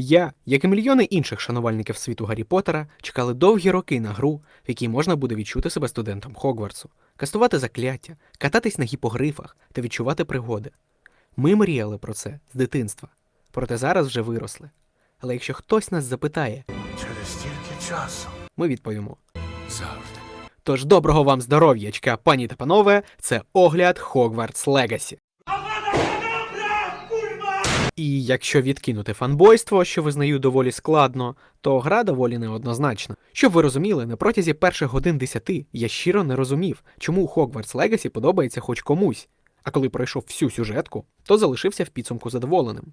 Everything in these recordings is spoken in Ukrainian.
Я, як і мільйони інших шанувальників світу Гаррі Поттера, чекали довгі роки на гру, в якій можна буде відчути себе студентом Хогвартсу, кастувати закляття, кататись на гіпогрифах та відчувати пригоди. Ми мріяли про це з дитинства, проте зараз вже виросли. Але якщо хтось нас запитає, Через стільки часу. ми відповімо. Завжди. Тож доброго вам здоров'ячка, пані та панове, це огляд Хогвартс Легасі. І якщо відкинути фанбойство, що визнаю доволі складно, то гра доволі неоднозначна. Щоб ви розуміли, на протязі перших годин десяти я щиро не розумів, чому Hogwarts Legacy подобається хоч комусь. А коли пройшов всю сюжетку, то залишився в підсумку задоволеним.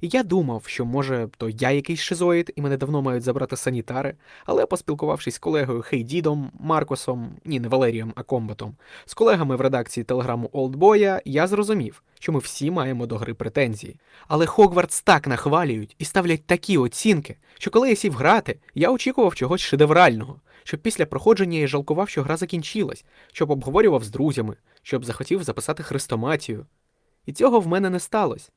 І я думав, що може то я якийсь шизоїд, і мене давно мають забрати санітари, але поспілкувавшись з колегою Хейдідом, Маркосом, ні, не Валерієм, а Комбатом, з колегами в редакції телеграму Олдбоя, я зрозумів, що ми всі маємо до гри претензії. Але Хогвартс так нахвалюють і ставлять такі оцінки, що коли я сів грати, я очікував чогось шедеврального, щоб після проходження я жалкував, що гра закінчилась, щоб обговорював з друзями, щоб захотів записати хрестоматію. І цього в мене не сталося.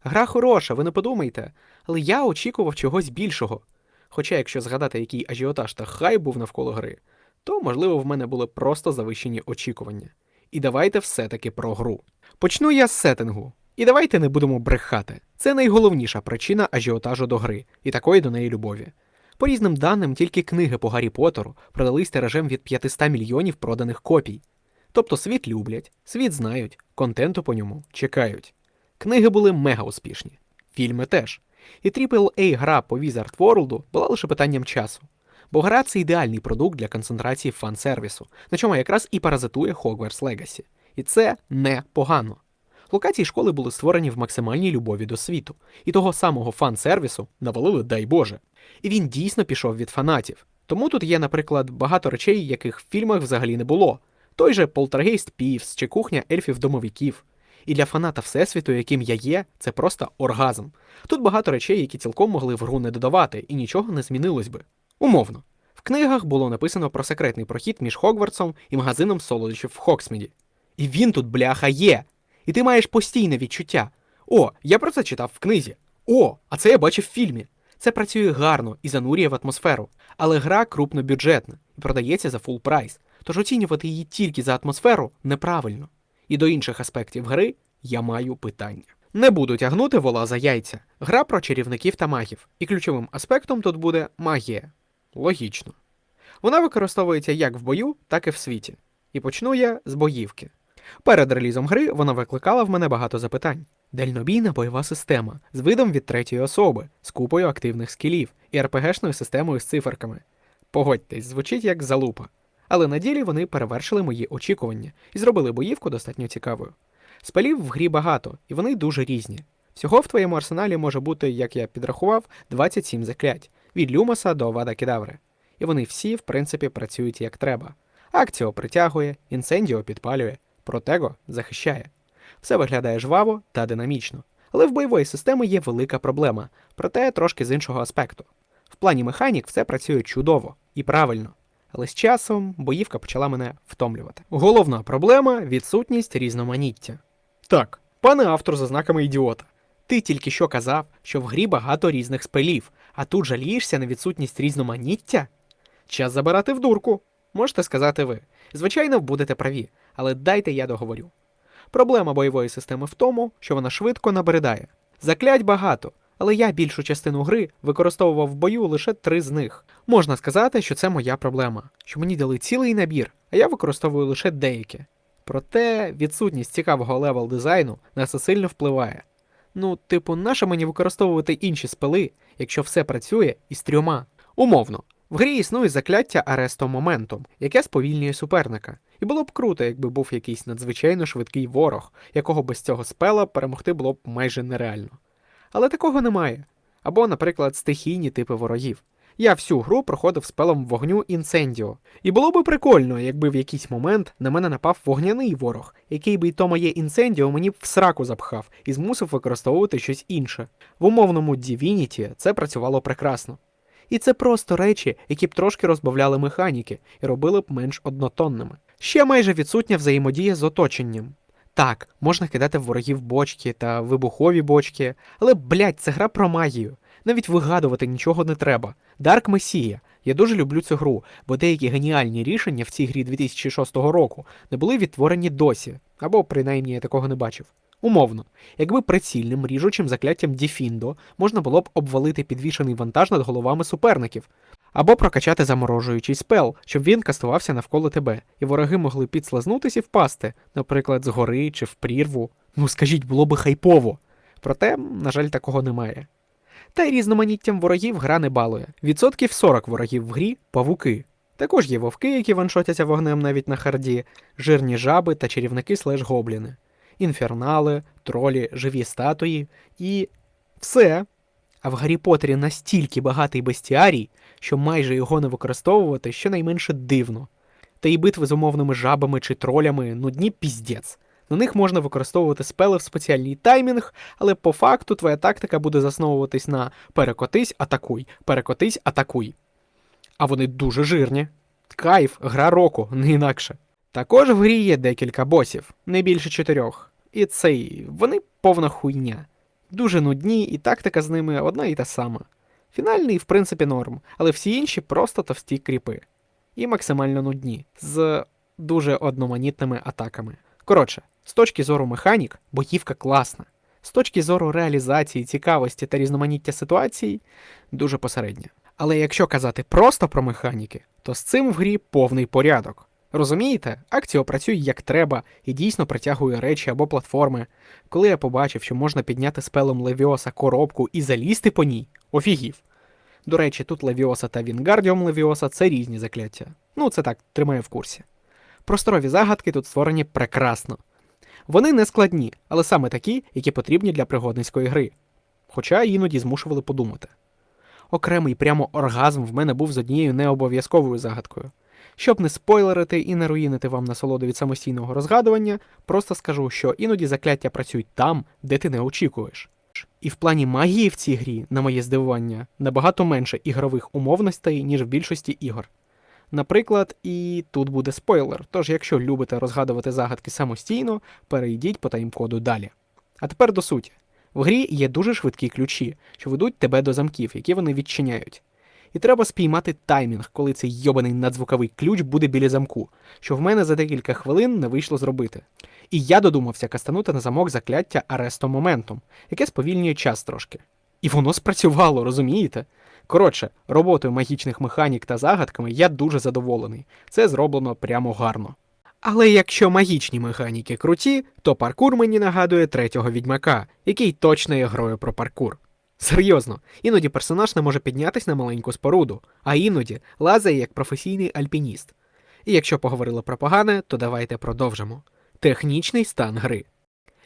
Гра хороша, ви не подумайте, але я очікував чогось більшого. Хоча, якщо згадати, який ажіотаж та хай був навколо гри, то, можливо, в мене були просто завищені очікування. І давайте все-таки про гру. Почну я з сеттингу. І давайте не будемо брехати. Це найголовніша причина ажіотажу до гри і такої до неї любові. По різним даним, тільки книги по Гаррі Поттеру продались тиражем від 500 мільйонів проданих копій. Тобто світ люблять, світ знають, контенту по ньому чекають. Книги були мега успішні, фільми теж. І AAA гра по Wizard World була лише питанням часу. Бо гра це ідеальний продукт для концентрації фан-сервісу, на чому якраз і паразитує Hogwarts Legacy. І це непогано. Локації школи були створені в максимальній любові до світу, і того самого фан-сервісу навалили, дай Боже. І він дійсно пішов від фанатів. Тому тут є, наприклад, багато речей, яких в фільмах взагалі не було. Той же Полтергейст Півс чи кухня ельфів-домовиків. І для фаната Всесвіту, яким я є, це просто оргазм. Тут багато речей, які цілком могли в гру не додавати, і нічого не змінилось би. Умовно. В книгах було написано про секретний прохід між Хогвартсом і магазином солодощів в Хоксміді. І він тут, бляха, є. І ти маєш постійне відчуття. О, я про це читав в книзі. О, а це я бачив в фільмі. Це працює гарно і занурює в атмосферу, але гра крупнобюджетна і продається за фул прайс, тож оцінювати її тільки за атмосферу неправильно. І до інших аспектів гри я маю питання. Не буду тягнути вола за яйця. Гра про чарівників та магів, і ключовим аспектом тут буде магія. Логічно. Вона використовується як в бою, так і в світі. І почну я з боївки. Перед релізом гри вона викликала в мене багато запитань. Дальнобійна бойова система з видом від третьої особи, з купою активних скілів і РПГшною системою з циферками. Погодьтесь, звучить як залупа. Але на ділі вони перевершили мої очікування і зробили боївку достатньо цікавою. Спелів в грі багато, і вони дуже різні. Всього в твоєму арсеналі може бути, як я підрахував, 27 заклять від Люмоса до Вада Кедаври. І вони всі, в принципі, працюють як треба. Акціо притягує, інсендіо підпалює, протего захищає. Все виглядає жваво та динамічно. Але в бойової системи є велика проблема, проте трошки з іншого аспекту. В плані механік все працює чудово і правильно. Але з часом боївка почала мене втомлювати. Головна проблема відсутність різноманіття. Так, пане автор за знаками ідіота. Ти тільки що казав, що в грі багато різних спелів, а тут жалієшся на відсутність різноманіття? Час забирати в дурку. Можете сказати ви. Звичайно, будете праві, але дайте я договорю. Проблема бойової системи в тому, що вона швидко набридає. Заклять багато, але я більшу частину гри використовував в бою лише три з них. Можна сказати, що це моя проблема, що мені дали цілий набір, а я використовую лише деякі. Проте відсутність цікавого левел дизайну на це сильно впливає. Ну, типу, нащо мені використовувати інші спели, якщо все працює із трьома? Умовно, в грі існує закляття аресто моментом, яке сповільнює суперника. І було б круто, якби був якийсь надзвичайно швидкий ворог, якого без цього спела перемогти було б майже нереально. Але такого немає. Або, наприклад, стихійні типи ворогів. Я всю гру проходив спелом вогню інсендіо. І було би прикольно, якби в якийсь момент на мене напав вогняний ворог, який би й то моє інсендіо мені б в сраку запхав і змусив використовувати щось інше. В умовному Divinity це працювало прекрасно. І це просто речі, які б трошки розбавляли механіки і робили б менш однотонними. Ще майже відсутня взаємодія з оточенням. Так, можна кидати в ворогів бочки та вибухові бочки, але, блядь, це гра про магію. Навіть вигадувати нічого не треба. Dark Messiah. Я дуже люблю цю гру, бо деякі геніальні рішення в цій грі 2006 року не були відтворені досі, або принаймні я такого не бачив. Умовно, якби прицільним ріжучим закляттям Діфіндо можна було б обвалити підвішений вантаж над головами суперників, або прокачати заморожуючий спел, щоб він кастувався навколо тебе, і вороги могли підслизнутися і впасти, наприклад, з гори чи в прірву. Ну скажіть, було би хайпово. Проте, на жаль, такого немає. Та й різноманіттям ворогів гра не балує. Відсотків 40 ворогів в грі павуки. Також є вовки, які ваншотяться вогнем навіть на харді, жирні жаби та чарівники слеш гобліни, інфернали, тролі, живі статуї і все. А в Гаррі Поттері настільки багатий бестіарій, що майже його не використовувати щонайменше дивно. Та й битви з умовними жабами чи тролями нудні піздець. На них можна використовувати спели в спеціальний таймінг, але по факту твоя тактика буде засновуватись на перекотись, атакуй, перекотись, атакуй. А вони дуже жирні. Кайф, гра року, не інакше. Також в грі є декілька босів, не більше чотирьох. І цей, вони повна хуйня. Дуже нудні, і тактика з ними одна і та сама. Фінальний, в принципі, норм, але всі інші просто товсті кріпи. І максимально нудні, з дуже одноманітними атаками. Коротше, з точки зору механік, боївка класна. З точки зору реалізації, цікавості та різноманіття ситуацій, дуже посередня. Але якщо казати просто про механіки, то з цим в грі повний порядок. Розумієте, акціо працює як треба і дійсно притягує речі або платформи. Коли я побачив, що можна підняти спелом Левіоса коробку і залізти по ній, офігів. До речі, тут Левіоса та Вінгардіум Левіоса це різні закляття. Ну, це так, тримаю в курсі. Просторові загадки тут створені прекрасно. Вони не складні, але саме такі, які потрібні для пригодницької гри. Хоча іноді змушували подумати. Окремий прямо оргазм в мене був з однією необов'язковою загадкою. Щоб не спойлерити і не руїнити вам насолоду від самостійного розгадування, просто скажу, що іноді закляття працюють там, де ти не очікуєш. І в плані магії в цій грі, на моє здивування, набагато менше ігрових умовностей, ніж в більшості ігор. Наприклад, і тут буде спойлер, тож якщо любите розгадувати загадки самостійно, перейдіть по таймкоду далі. А тепер до суті. В грі є дуже швидкі ключі, що ведуть тебе до замків, які вони відчиняють. І треба спіймати таймінг, коли цей йобаний надзвуковий ключ буде біля замку, що в мене за декілька хвилин не вийшло зробити. І я додумався кастанути на замок закляття аресто моментом, яке сповільнює час трошки. І воно спрацювало, розумієте? Коротше, роботою магічних механік та загадками я дуже задоволений. Це зроблено прямо гарно. Але якщо магічні механіки круті, то паркур мені нагадує третього відьмака, який точно є грою про паркур. Серйозно, іноді персонаж не може піднятись на маленьку споруду, а іноді лазає як професійний альпініст. І якщо поговорили про погане, то давайте продовжимо. Технічний стан гри.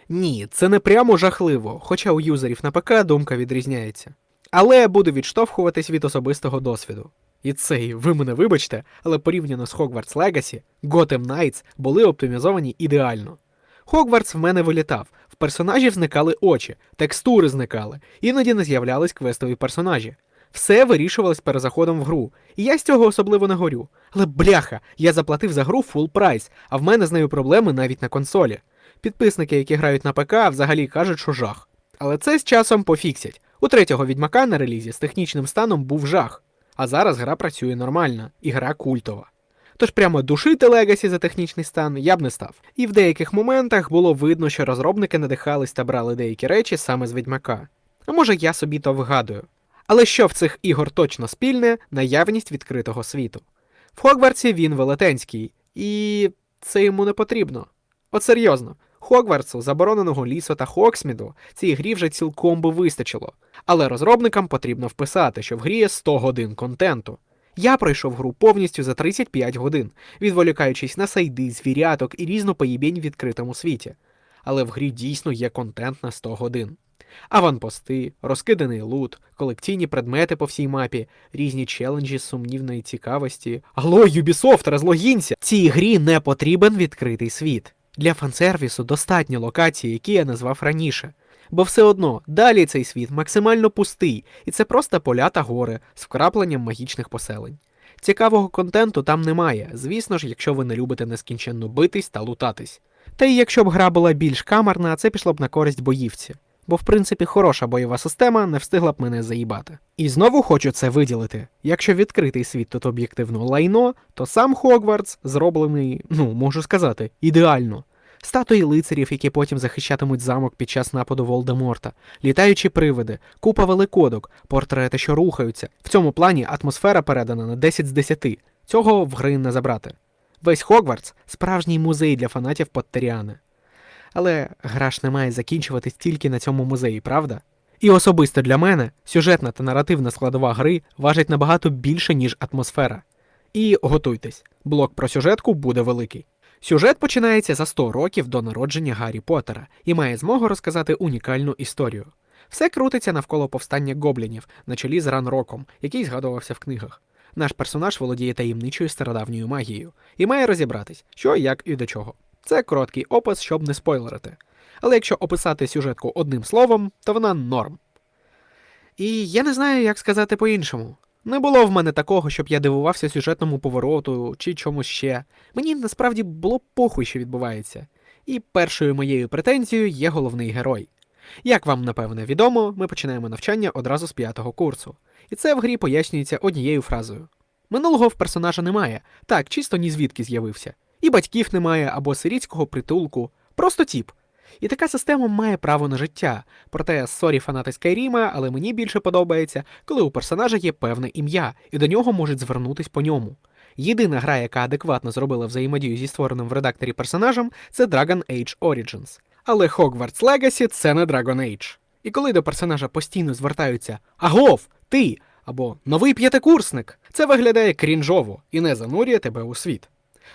Ні, це не прямо жахливо, хоча у юзерів на ПК думка відрізняється. Але я буду відштовхуватись від особистого досвіду. І цей, ви мене вибачте, але порівняно з Hogwarts Legacy, Gotham Knights були оптимізовані ідеально. Хогвартс в мене вилітав, персонажів зникали очі, текстури зникали, іноді не з'являлись квестові персонажі. Все вирішувалось перезаходом в гру, і я з цього особливо не горю. Але бляха, я заплатив за гру фул прайс, а в мене з нею проблеми навіть на консолі. Підписники, які грають на ПК, взагалі кажуть, що жах. Але це з часом пофіксять. У третього відьмака на релізі з технічним станом був жах, а зараз гра працює нормально, і гра культова. Тож прямо душити Легасі за технічний стан я б не став. І в деяких моментах було видно, що розробники надихались та брали деякі речі саме з відьмака. А може я собі то вигадую. Але що в цих ігор точно спільне наявність відкритого світу. В Хогвартсі він велетенський, і це йому не потрібно. От серйозно, Хогвартсу, забороненого лісу та Хоксміду цій грі вже цілком би вистачило. Але розробникам потрібно вписати, що в грі є 100 годин контенту. Я пройшов гру повністю за 35 годин, відволікаючись на сайди, звіряток і різну поїбінь в відкритому світі. Але в грі дійсно є контент на 100 годин. Аванпости, розкиданий лут, колекційні предмети по всій мапі, різні челенджі сумнівної цікавості. Алло, Ubisoft, розлогінься! Цій грі не потрібен відкритий світ. Для фансервісу достатньо локацій, які я назвав раніше. Бо все одно далі цей світ максимально пустий, і це просто поля та гори з вкрапленням магічних поселень. Цікавого контенту там немає, звісно ж, якщо ви не любите нескінченно битись та лутатись. Та й якщо б гра була більш камерна, це пішло б на користь боївці. бо в принципі хороша бойова система не встигла б мене заїбати. І знову хочу це виділити. Якщо відкритий світ тут об'єктивно лайно, то сам Хогвартс зроблений, ну можу сказати, ідеально. Статуї лицарів, які потім захищатимуть замок під час нападу Волдеморта, літаючі привиди, купа великодок, портрети, що рухаються. В цьому плані атмосфера передана на 10 з 10. Цього в гри не забрати. Весь Хогвартс справжній музей для фанатів Поттеріани. Але гра ж не має закінчуватись тільки на цьому музеї, правда? І особисто для мене сюжетна та наративна складова гри важить набагато більше, ніж атмосфера. І готуйтесь, блок про сюжетку буде великий. Сюжет починається за 100 років до народження Гаррі Поттера і має змогу розказати унікальну історію. Все крутиться навколо повстання гоблінів на чолі з Ранроком, який згадувався в книгах. Наш персонаж володіє таємничою стародавньою магією і має розібратись, що, як і до чого. Це короткий опис, щоб не спойлерити. Але якщо описати сюжетку одним словом, то вона норм. І я не знаю, як сказати по-іншому. Не було в мене такого, щоб я дивувався сюжетному повороту чи чомусь ще. Мені насправді було похуй, що відбувається. І першою моєю претензією є головний герой. Як вам напевне відомо, ми починаємо навчання одразу з п'ятого курсу. І це в грі пояснюється однією фразою. Минулого в персонажа немає, так, чисто ні звідки з'явився. І батьків немає або сирітського притулку, просто тіп. І така система має право на життя. Проте, сорі, фанати Скайріма, але мені більше подобається, коли у персонажа є певне ім'я, і до нього можуть звернутись по ньому. Єдина гра, яка адекватно зробила взаємодію зі створеним в редакторі персонажем, це Dragon Age Origins. Але Hogwarts Legacy це не Dragon Age. І коли до персонажа постійно звертаються Агов, ти або новий п'ятикурсник, це виглядає крінжово і не занурює тебе у світ.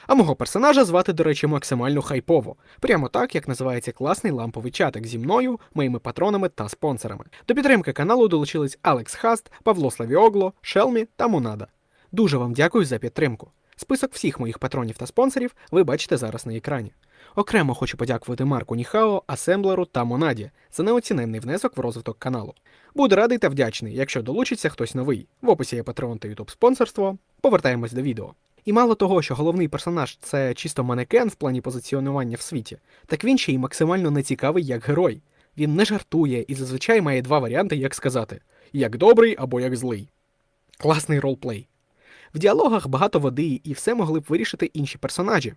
А мого персонажа звати, до речі, максимально хайпово, прямо так, як називається класний ламповий чатик зі мною, моїми патронами та спонсорами. До підтримки каналу долучились Алекс Хаст, Павло Славіогло, Шелмі та Монада. Дуже вам дякую за підтримку. Список всіх моїх патронів та спонсорів ви бачите зараз на екрані. Окремо хочу подякувати Марку Ніхао, Асемблеру та Монаді за неоціненний внесок в розвиток каналу. Буду радий та вдячний, якщо долучиться хтось новий. В описі є Patreon та YouTube спонсорство. Повертаємось до відео. І мало того, що головний персонаж це чисто манекен в плані позиціонування в світі, так він ще й максимально нецікавий як герой. Він не жартує і зазвичай має два варіанти, як сказати: як добрий або як злий. Класний ролплей. В діалогах багато води, і все могли б вирішити інші персонажі.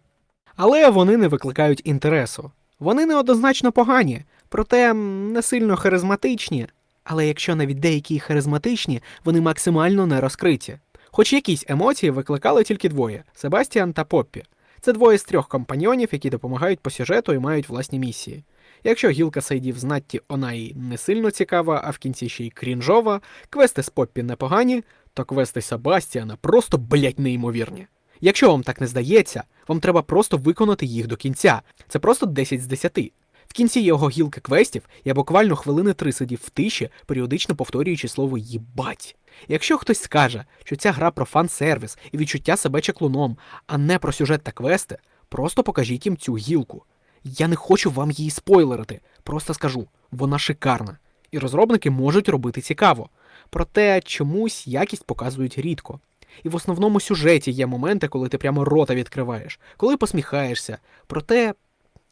Але вони не викликають інтересу. Вони неоднозначно погані, проте не сильно харизматичні. Але якщо навіть деякі харизматичні, вони максимально не розкриті. Хоч якісь емоції викликали тільки двоє Себастіан та Поппі. Це двоє з трьох компаньйонів, які допомагають по сюжету і мають власні місії. Якщо гілка сайдів з Натті Онаї не сильно цікава, а в кінці ще й крінжова, квести з Поппі непогані, то квести Себастіана просто, блять, неймовірні. Якщо вам так не здається, вам треба просто виконати їх до кінця. Це просто 10 з 10. Кінці його гілки квестів я буквально хвилини три сидів в тиші, періодично повторюючи слово їбать. Якщо хтось скаже, що ця гра про фан-сервіс і відчуття себе чеклуном, а не про сюжет та квести, просто покажіть їм цю гілку. Я не хочу вам її спойлерити, просто скажу, вона шикарна. І розробники можуть робити цікаво. Проте чомусь якість показують рідко. І в основному сюжеті є моменти, коли ти прямо рота відкриваєш, коли посміхаєшся. Проте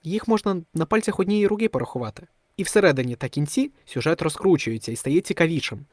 їх можна на пальцях однієї руки порахувати. І всередині та кінці сюжет розкручується і стає цікавішим.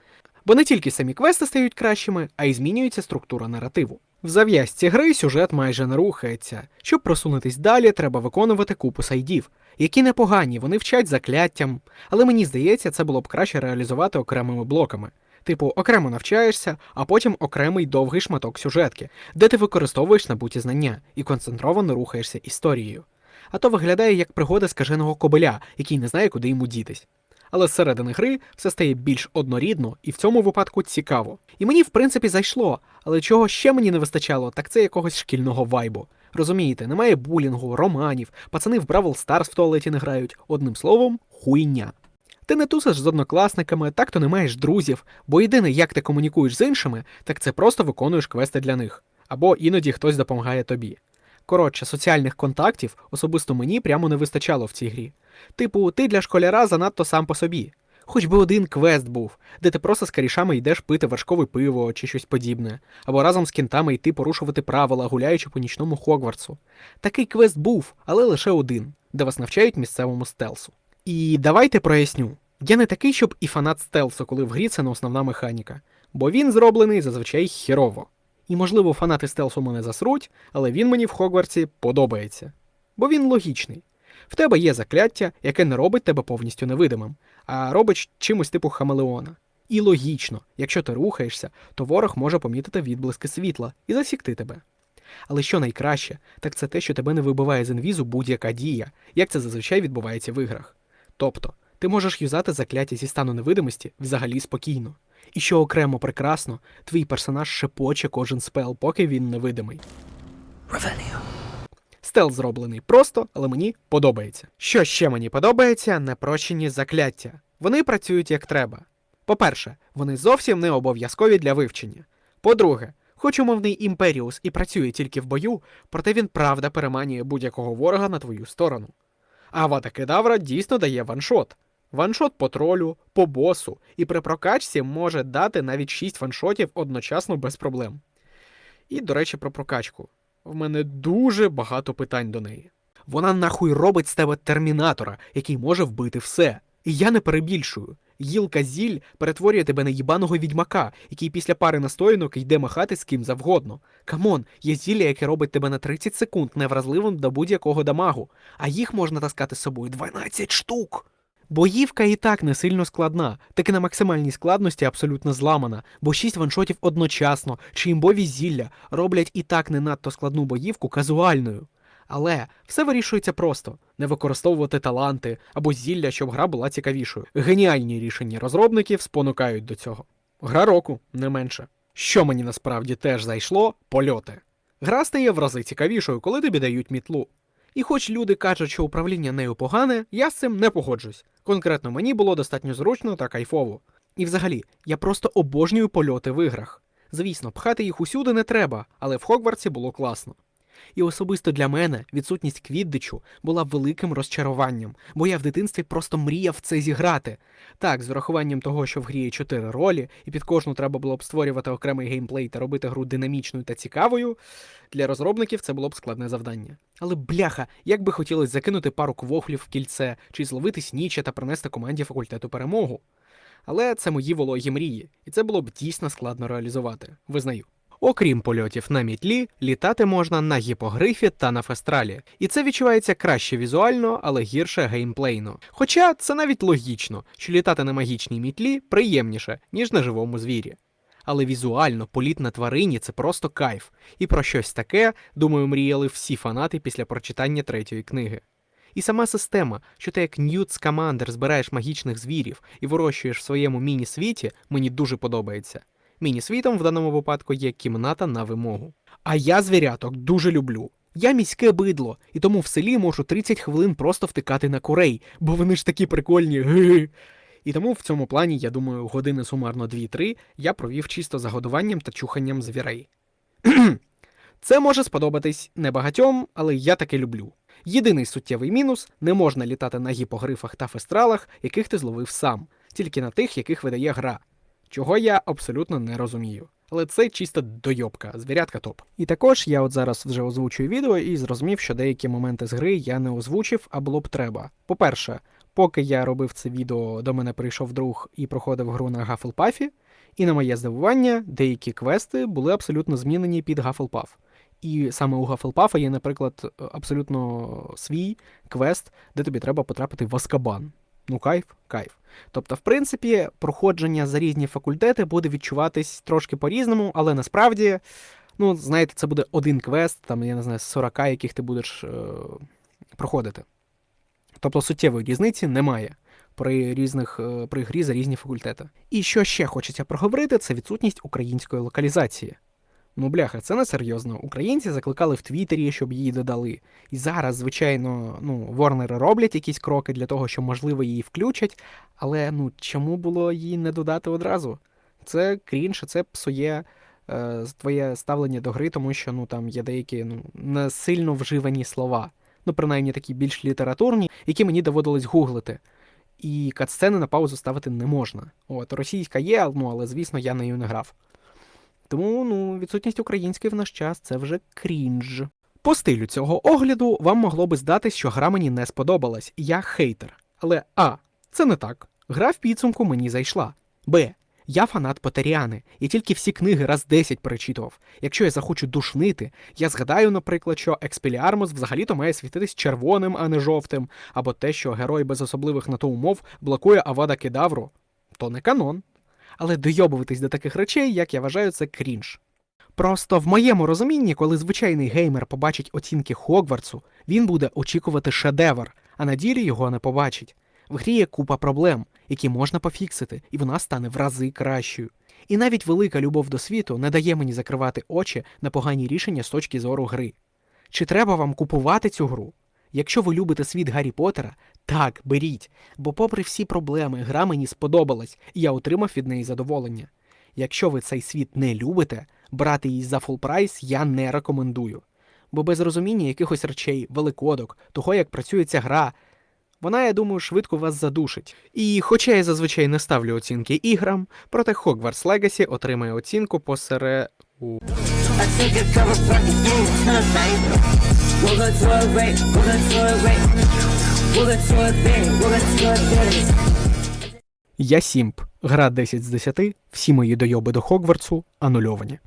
Бо не тільки самі квести стають кращими, а й змінюється структура наративу. В зав'язці гри сюжет майже не рухається. Щоб просунутись далі, треба виконувати купу сайдів, які непогані, вони вчать закляттям, але мені здається, це було б краще реалізувати окремими блоками. Типу, окремо навчаєшся, а потім окремий довгий шматок сюжетки, де ти використовуєш набуті знання і концентровано рухаєшся історією. А то виглядає як пригода скаженого кобеля, який не знає, куди йому дітись. Але зсередини гри все стає більш однорідно і в цьому випадку цікаво. І мені, в принципі, зайшло, але чого ще мені не вистачало, так це якогось шкільного вайбу. Розумієте, немає булінгу, романів, пацани в Бравл Старс в туалеті не грають. Одним словом, хуйня. Ти не тусиш з однокласниками, так то не маєш друзів, бо єдине, як ти комунікуєш з іншими, так це просто виконуєш квести для них. Або іноді хтось допомагає тобі. Коротше, соціальних контактів особисто мені прямо не вистачало в цій грі. Типу, ти для школяра занадто сам по собі. Хоч би один квест був, де ти просто з карішами йдеш пити вершкове пиво чи щось подібне, або разом з кінтами йти порушувати правила, гуляючи по нічному Хогвартсу. Такий квест був, але лише один, де вас навчають місцевому стелсу. І давайте проясню. Я не такий, щоб і фанат стелсу, коли в грі це не основна механіка, бо він зроблений зазвичай хірово. І, можливо, фанати стелсу мене засруть, але він мені в Хогвартсі подобається. Бо він логічний. В тебе є закляття, яке не робить тебе повністю невидимим, а робить чимось типу хамелеона. І логічно, якщо ти рухаєшся, то ворог може помітити відблиски світла і засікти тебе. Але що найкраще, так це те, що тебе не вибиває з інвізу будь-яка дія, як це зазвичай відбувається в іграх. Тобто, ти можеш юзати закляття зі стану невидимості взагалі спокійно. І що окремо прекрасно, твій персонаж шепоче кожен спел, поки він невидимий. Стелс зроблений просто, але мені подобається. Що ще мені подобається, непрощені закляття. Вони працюють як треба. По-перше, вони зовсім не обов'язкові для вивчення. По-друге, хоч умовний імперіус і працює тільки в бою, проте він правда переманює будь-якого ворога на твою сторону. А Авада Кедавра дійсно дає ваншот. Ваншот по тролю, по босу, і при прокачці може дати навіть 6 ваншотів одночасно без проблем. І, до речі, про прокачку. В мене дуже багато питань до неї. Вона нахуй робить з тебе термінатора, який може вбити все. І я не перебільшую. Гілка зіль перетворює тебе на їбаного відьмака, який після пари настоянок йде махати з ким завгодно. Камон, є зілля, яке робить тебе на 30 секунд невразливим до будь-якого дамагу, а їх можна таскати з собою 12 штук. Боївка і так не сильно складна, таки на максимальній складності абсолютно зламана, бо 6 ваншотів одночасно чи імбові зілля роблять і так не надто складну боївку казуальною. Але все вирішується просто: не використовувати таланти або зілля, щоб гра була цікавішою. Геніальні рішення розробників спонукають до цього. Гра року, не менше. Що мені насправді теж зайшло польоти. Гра стає в рази цікавішою, коли тобі дають мітлу. І хоч люди кажуть, що управління нею погане, я з цим не погоджусь. Конкретно мені було достатньо зручно та кайфово. І взагалі, я просто обожнюю польоти в іграх. Звісно, пхати їх усюди не треба, але в Хогвартсі було класно. І особисто для мене відсутність квіддичу була великим розчаруванням, бо я в дитинстві просто мріяв це зіграти. Так, з урахуванням того, що в грі є чотири ролі, і під кожну треба було б створювати окремий геймплей та робити гру динамічною та цікавою, для розробників це було б складне завдання. Але бляха, як би хотілося закинути пару квохлів в кільце, чи зловити сніча та принести команді факультету перемогу. Але це мої вологі мрії, і це було б дійсно складно реалізувати, визнаю. Окрім польотів на мітлі, літати можна на гіпогрифі та на фестралі, і це відчувається краще візуально, але гірше геймплейно. Хоча це навіть логічно, що літати на магічній мітлі приємніше, ніж на живому звірі. Але візуально політ на тварині це просто кайф, і про щось таке, думаю, мріяли всі фанати після прочитання третьої книги. І сама система, що ти як Ньют Скамандер збираєш магічних звірів і вирощуєш в своєму міні-світі, мені дуже подобається. Міні-світом в даному випадку є кімната на вимогу. А я звіряток дуже люблю. Я міське бидло, і тому в селі можу 30 хвилин просто втикати на курей, бо вони ж такі прикольні. І тому в цьому плані, я думаю, години сумарно 2-3 я провів чисто за годуванням та чуханням звірей. Це може сподобатись небагатьом, але я таке люблю. Єдиний суттєвий мінус не можна літати на гіпогрифах та фестралах, яких ти зловив сам, тільки на тих, яких видає гра. Чого я абсолютно не розумію. Але це чисто дойобка, звірятка топ. І також я от зараз вже озвучую відео і зрозумів, що деякі моменти з гри я не озвучив, а було б треба. По-перше, поки я робив це відео, до мене прийшов друг і проходив гру на Гафелпафі, і на моє здивування, деякі квести були абсолютно змінені під Гафелпаф. І саме у Гафелпафа є, наприклад, абсолютно свій квест, де тобі треба потрапити в Аскабан. Ну, кайф, кайф. Тобто, в принципі, проходження за різні факультети буде відчуватись трошки по-різному, але насправді, ну, знаєте, це буде один квест, там, я не знаю, з 40, яких ти будеш е- проходити. Тобто суттєвої різниці немає при різних е, при грі за різні факультети. І що ще хочеться проговорити, це відсутність української локалізації. Ну, бляха, це не серйозно. Українці закликали в Твіттері, щоб її додали. І зараз, звичайно, ну, Ворнери роблять якісь кроки для того, що, можливо, її включать. Але ну чому було її не додати одразу? Це крінж, це псує е, твоє ставлення до гри, тому що ну там є деякі ну, не сильно вживані слова. Ну, принаймні такі більш літературні, які мені доводилось гуглити. І катсцени на паузу ставити не можна. От, російська є, ну, але звісно, я нею не грав. Тому ну, відсутність української в наш час це вже крінж. По стилю цього огляду вам могло би здатись, що гра мені не сподобалась, я хейтер. Але А, це не так. Гра в підсумку мені зайшла. Б. Я фанат Потеріани, і тільки всі книги раз 10 перечитував. Якщо я захочу душнити, я згадаю, наприклад, що Експеліармус взагалі-то має світитись червоним, а не жовтим, або те, що герой без особливих на то умов блокує Авада Кедавру. То не канон. Але дойобуватись до таких речей, як я вважаю, це крінж. Просто в моєму розумінні, коли звичайний геймер побачить оцінки Хогвартсу, він буде очікувати шедевр, а на ділі його не побачить. В грі є купа проблем, які можна пофіксити, і вона стане в рази кращою. І навіть велика любов до світу не дає мені закривати очі на погані рішення з точки зору гри. Чи треба вам купувати цю гру? Якщо ви любите світ Гаррі Поттера, так, беріть, бо, попри всі проблеми, гра мені сподобалась, і я отримав від неї задоволення. Якщо ви цей світ не любите, брати її за фул прайс я не рекомендую. Бо без розуміння якихось речей, великодок, того, як працює ця гра, вона, я думаю, швидко вас задушить. І хоча я зазвичай не ставлю оцінки іграм, проте Hogwarts Legacy отримає оцінку посере... у... I take a cover from the food to the bank. We'll go to a break, we'll go to a break. We'll go to a bed, we'll go to a bed. Я Сімп. Гра 10 з 10, всі мої дойоби до Хогвартсу анульовані.